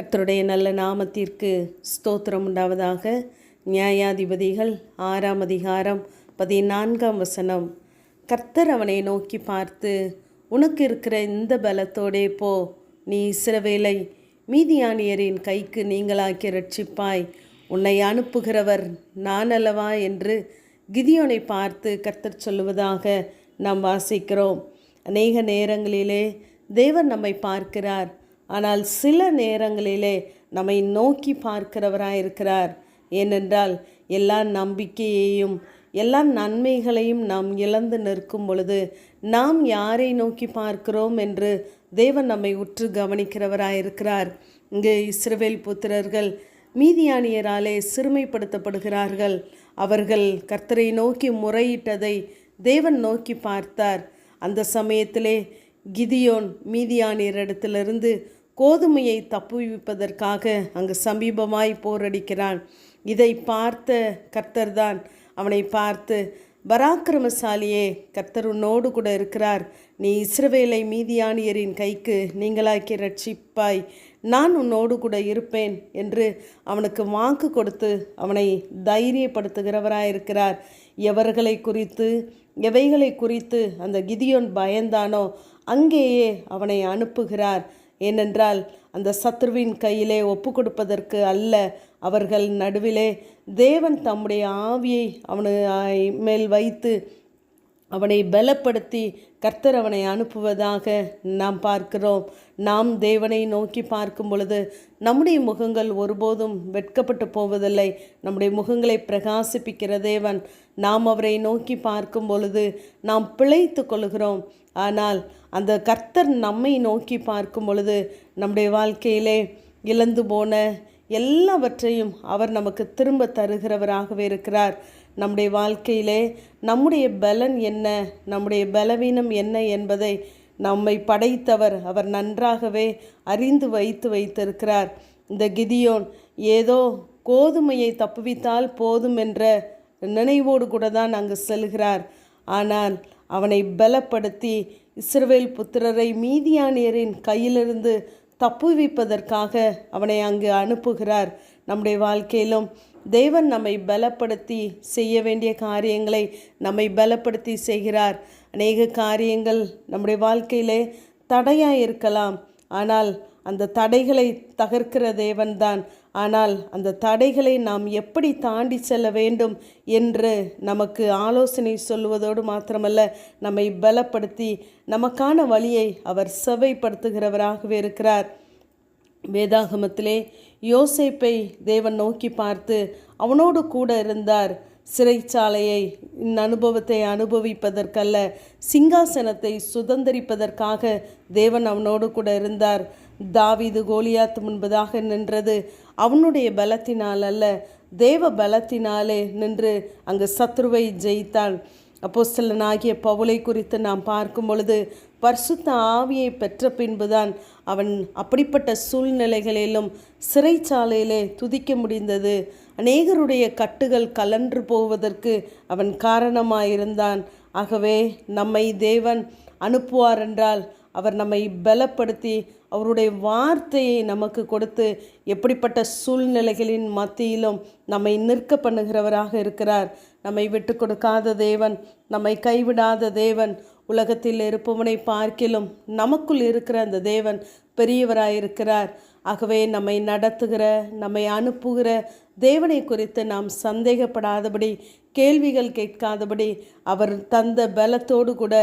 கர்த்தருடைய நல்ல நாமத்திற்கு ஸ்தோத்திரம் உண்டாவதாக. நியாயாதிபதிகள் ஆறாம் அதிகாரம் பதினான்காம் வசனம். கர்த்தர் அவனை நோக்கி பார்த்து உனக்கு இருக்கிற இந்த பலத்தோடே போ. நீ இஸ்ரவேலை மீதியானியரின் கைக்கு நீங்களாக்கி ரட்சிப்பாய் உன்னை அனுப்புகிறவர் நான் அல்லவா? என்று கிதியோனை பார்த்து கர்த்தர் சொல்லுவதாக நாம் வாசிக்கிறோம். அநேக நேரங்களிலே தேவர் நம்மை பார்க்கிறார். ஆனால் சில நேரங்களிலே நம்மை நோக்கி பார்க்கிறவராக இருக்கிறார் ஏனென்றால் எல்லா நம்பிக்கையையும் எல்லா நன்மைகளையும் நாம் இழந்து நிற்கும் பொழுது நாம் யாரை நோக்கி பார்க்கிறோம் என்று தேவன் நம்மை உற்று கவனிக்கிறவராக இருக்கிறார் இங்கு இஸ்ரவேல் புத்திரர்கள் மீதியானியராலே சிறுமைப்படுத்தப்படுகிறார்கள். அவர்கள் கர்த்தரை நோக்கி முறையிட்டதை தேவன் நோக்கி பார்த்தார். அந்த சமயத்திலே கிதியோன் மீதியானியரிடத்திலிருந்து கோதுமையை தப்புவிப்பதற்காக அங்கு சமீபமாய் போரடிக்கிறான். இதை பார்த்த கர்த்தர்தான் அவனை பார்த்து பராக்கிரமசாலியே கர்த்தர் உன்னோடு கூட இருக்கிறார். நீ இஸ்ரவேலை மீதியானியரின் கைக்கு நீங்களாக்கி ரட்சிப்பாய் நான் உன்னோடு கூட இருப்பேன் என்று அவனுக்கு வாக்கு கொடுத்து அவனை தைரியப்படுத்துகிறவராயிருக்கிறார். எவர்களை குறித்து எவைகளை குறித்து அந்த கிதியோன் பயந்தானோ அங்கேயே அவனை அனுப்புகிறார். ஏனென்றால் அந்த சத்ருவின் கையிலே ஒப்பு கொடுப்பதற்கு அல்ல அவர்கள் நடுவிலே தேவன் தம்முடைய ஆவியை அவனு மேல் வைத்து அவனை பலப்படுத்தி கர்த்தர் அவனை அனுப்புவதாக நாம் பார்க்கிறோம். நாம் தேவனை நோக்கி பார்க்கும் பொழுது நம்முடைய முகங்கள் ஒருபோதும் வெட்கப்பட்டு போவதில்லை. நம்முடைய முகங்களை பிரகாசிப்பிக்கிற தேவன் நாம் அவரை நோக்கி பார்க்கும் பொழுது நாம் பிழைத்து கொள்கிறோம். ஆனால் அந்த கர்த்தர் நம்மை நோக்கி பார்க்கும் பொழுது நம்முடைய வாழ்க்கையிலே இழந்து போன எல்லாவற்றையும் அவர் நமக்கு திரும்ப தருகிறவராகவே இருக்கிறார். நம்முடைய வாழ்க்கையிலே நம்முடைய பலன் என்ன? நம்முடைய பலவீனம் என்ன என்பதை நம்மை படைத்தவர் அவர் நன்றாகவே அறிந்து வைத்து வைத்திருக்கிறார். இந்த கிதியோன் ஏதோ கோதுமையை தப்புவித்தால் போதும் என்ற நினைவோடு கூட தான் அங்கு செல்கிறார். ஆனால் அவனை பலப்படுத்தி இஸ்ரவேல் புத்திரரை மீதியானியரின் கையிலிருந்து தப்புவிப்பதற்காக அவனை அங்கு அனுப்புகிறார். நம்முடைய வாழ்க்கையிலும் தேவன் நம்மை பலப்படுத்தி செய்ய வேண்டிய காரியங்களை நம்மை பலப்படுத்தி செய்கிறார். அநேக காரியங்கள் நம்முடைய வாழ்க்கையிலே தடையாக இருக்கலாம் ஆனால் அந்த தடைகளை தகர்க்கிற தேவன்தான். ஆனால் அந்த தடைகளை நாம் எப்படி தாண்டி செல்ல வேண்டும் என்று நமக்கு ஆலோசனை சொல்லுவதோடு மாத்திரமல்ல நம்மை பலப்படுத்தி நமக்கான வழியை அவர் செவைப்படுத்துகிறவராகவே இருக்கிறார். வேதாகமத்திலே யோசேப்பை தேவன் நோக்கி பார்த்து அவனோடு கூட இருந்தார். சிறைச்சாலையை இந்த அனுபவத்தை அனுபவிப்பதற்கல்ல சிங்காசனத்தை சுதந்திரிப்பதற்காக தேவன் அவனோடு கூட இருந்தார். தாவிது கோலியாத்து முன்பதாக நின்றது. அவனுடைய பலத்தினால் அல்ல தேவ பலத்தினாலே நின்று அங்கு சத்ருவை ஜெயித்தான் அப்போஸ்தலனாகிய பவுலை குறித்து நாம் பார்க்கும் பொழுது பரிசுத்த ஆவியை பெற்ற பின்புதான் அவன் அப்படிப்பட்ட சூழ்நிலைகளிலும் சிறைச்சாலையிலே துதிக்க முடிந்தது. அநேகருடைய கட்டுகள் கலன்று போவதற்கு அவன் காரணமாயிருந்தான். ஆகவே நம்மை தேவன் அனுப்புவார் என்றால் அவர் நம்மை பலப்படுத்தி அவருடைய வார்த்தையை நமக்கு கொடுத்து எப்படிப்பட்ட சூழ்நிலைகளின் மத்தியிலும் நம்மை நிற்க பண்ணுகிறவராக இருக்கிறார். நம்மை விட்டு கொடுக்காத தேவன் நம்மை கைவிடாத தேவன் உலகத்தில் இருப்பவனை பார்க்கிலும் நமக்குள் இருக்கிற அந்த தேவன் பெரியவராயிருக்கிறார். ஆகவே நம்மை நடத்துகிற நம்மை அனுப்புகிற தேவனை குறித்து நாம் சந்தேகப்படாதபடி கேள்விகள் கேட்காதபடி அவர் தந்த பலத்தோடு கூட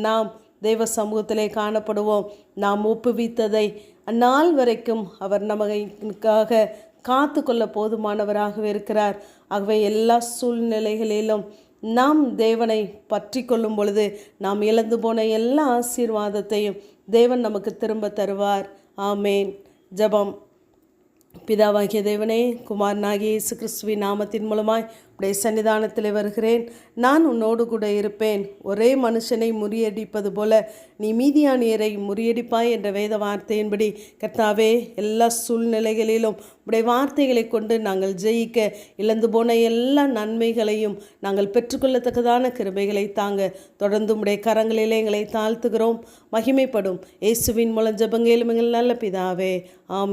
நாம் தேவ சமூகத்திலே காணப்படுவோம். நாம் ஒப்புவித்ததை அந்நாள் வரைக்கும் அவர் நமக்காக காத்து கொள்ள போதுமானவராகவே இருக்கிறார். ஆகவே எல்லா சூழ்நிலைகளிலும் நாம் தேவனை பற்றி கொள்ளும் பொழுது நாம் இழந்து போன எல்லா ஆசீர்வாதத்தையும் தேவன் நமக்கு திரும்ப தருவார். ஆமேன். ஜபம். பிதாவாகிய தேவனே குமாரனாகிய இயேசு கிறிஸ்துவின் நாமத்தின் மூலமாய் உடைய சன்னிதானத்தில் வருகிறேன். நான் உன்னோடு கூட இருப்பேன். ஒரே மனுஷனை முறியடிப்பது போல நீ மீதியானியரை முறியடிப்பாய் என்ற வேத வார்த்தையின்படி கர்த்தாவே எல்லா சூழ்நிலைகளிலும் உடைய வார்த்தைகளை கொண்டு நாங்கள் ஜெயிக்க இழந்து போன எல்லா நன்மைகளையும் நாங்கள் பெற்றுக்கொள்ளத்தக்கதான கிருபைகளை தாங்க தொடர்ந்து உடைய கரங்களிலே எங்களை தாழ்த்துகிறோம். மகிமைப்படும். இயேசுவின் மூலம் ஜபங்கேலும் எங்கள் நல்ல பிதாவே. ஆமே